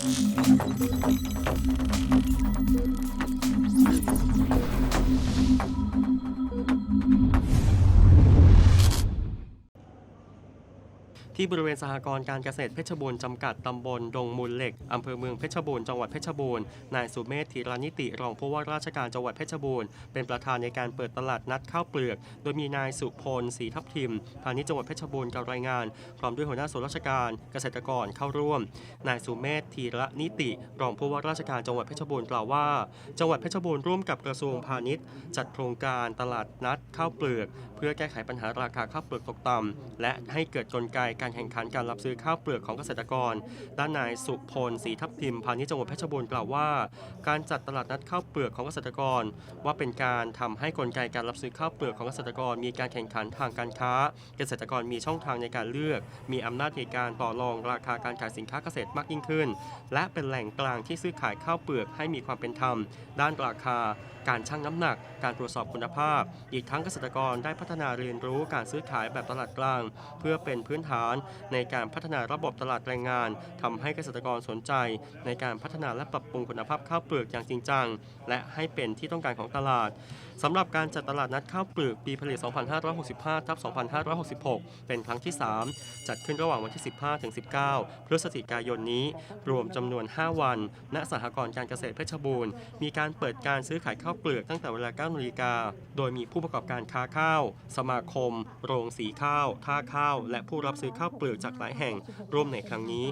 Thank you. ที่บริเวณสหกรณ์การเกษตรเพชรบูรณ์จำกัดตำบลดงมูลเหล็กอำเภอเมืองเพชรบูรณ์จังหวัดเพชรบูรณ์นายสุเมธธีรานิติรองผู้ว่าราชการจังหวัดเพชรบูรณ์เป็นประธานในการเปิดตลาดนัดข้าวเปลือก โดยมีนายสุพลศรีทับทิมพาณิชย์จังหวัดเพชรบูรณ์กับรายงานพร้อมด้วยหัวหน้าส่วนราชการเกษตรกรเข้าร่วม นายสุเมธธีรนิติ รองผู้ว่าราชการจังหวัดเพชรบูรณ์กล่าวว่า จังหวัดเพชรบูรณ์ร่วมกับกระทรวงพาณิชย์ จัดโครงการตลาดนัดข้าวเปลือก เพื่อแก้ไขปัญหาราคาข้าวเปลือกตกต่ำและให้เกิดกลไกการแข่งขันการรับซื้อข้าวเปลือกของเกษตรกร ด้านนายสุพลศรีทับทิมพาณิชย์จังหวัดเพชรบูรณ์กล่าวว่า การจัดตลาดนัดข้าวเปลือกของเกษตรกร ว่าเป็นการทำให้กลไกการรับซื้อข้าวเปลือกของเกษตรกร มีการแข่งขันทางการค้า เกษตรกรมีช่องทางในการเลือก มีอำนาจในการต่อรองราคาการขายสินค้าเกษตรมากยิ่งขึ้น และเป็นแหล่งกลางที่ซื้อขายข้าวเปลือกให้มีความเป็นธรรม ด้านราคา การชั่งน้ำหนัก การตรวจสอบคุณภาพ อีกทั้งเกษตรกรได้พัฒนาเรียนรู้การซื้อขายแบบตลาดกลาง เพื่อเป็นพื้นฐานในการพัฒนาระบบตลาดแรงงานทำให้เกษตรกรสนใจ ในการพัฒนาและปรับปรุงคุณภาพข้าวเปลือกอย่างจริงจัง และให้เป็นที่ต้องการของตลาดสำหรับการจัดตลาดนัดข้าวเปลือกปีผลิต 2565ทับ2566 เป็นครั้งที่ 3 จัดขึ้นระหว่างวันที่ 15ถึง19 พฤศจิกายนนี้ รวมจำนวน 5 วัน ณ สหกรณ์การเกษตรเพชรบูรณ์ มีการเปิดการซื้อขายข้าวเปลือกตั้งแต่เวลา9นาฬิกา โดยมีผู้ประกอบการค้าข้าว สมาคม โรงสีข้าว ท่าข้าว และผู้รับซื้อข้าวเปลือกจากหลายแห่งร่วมในครั้งนี้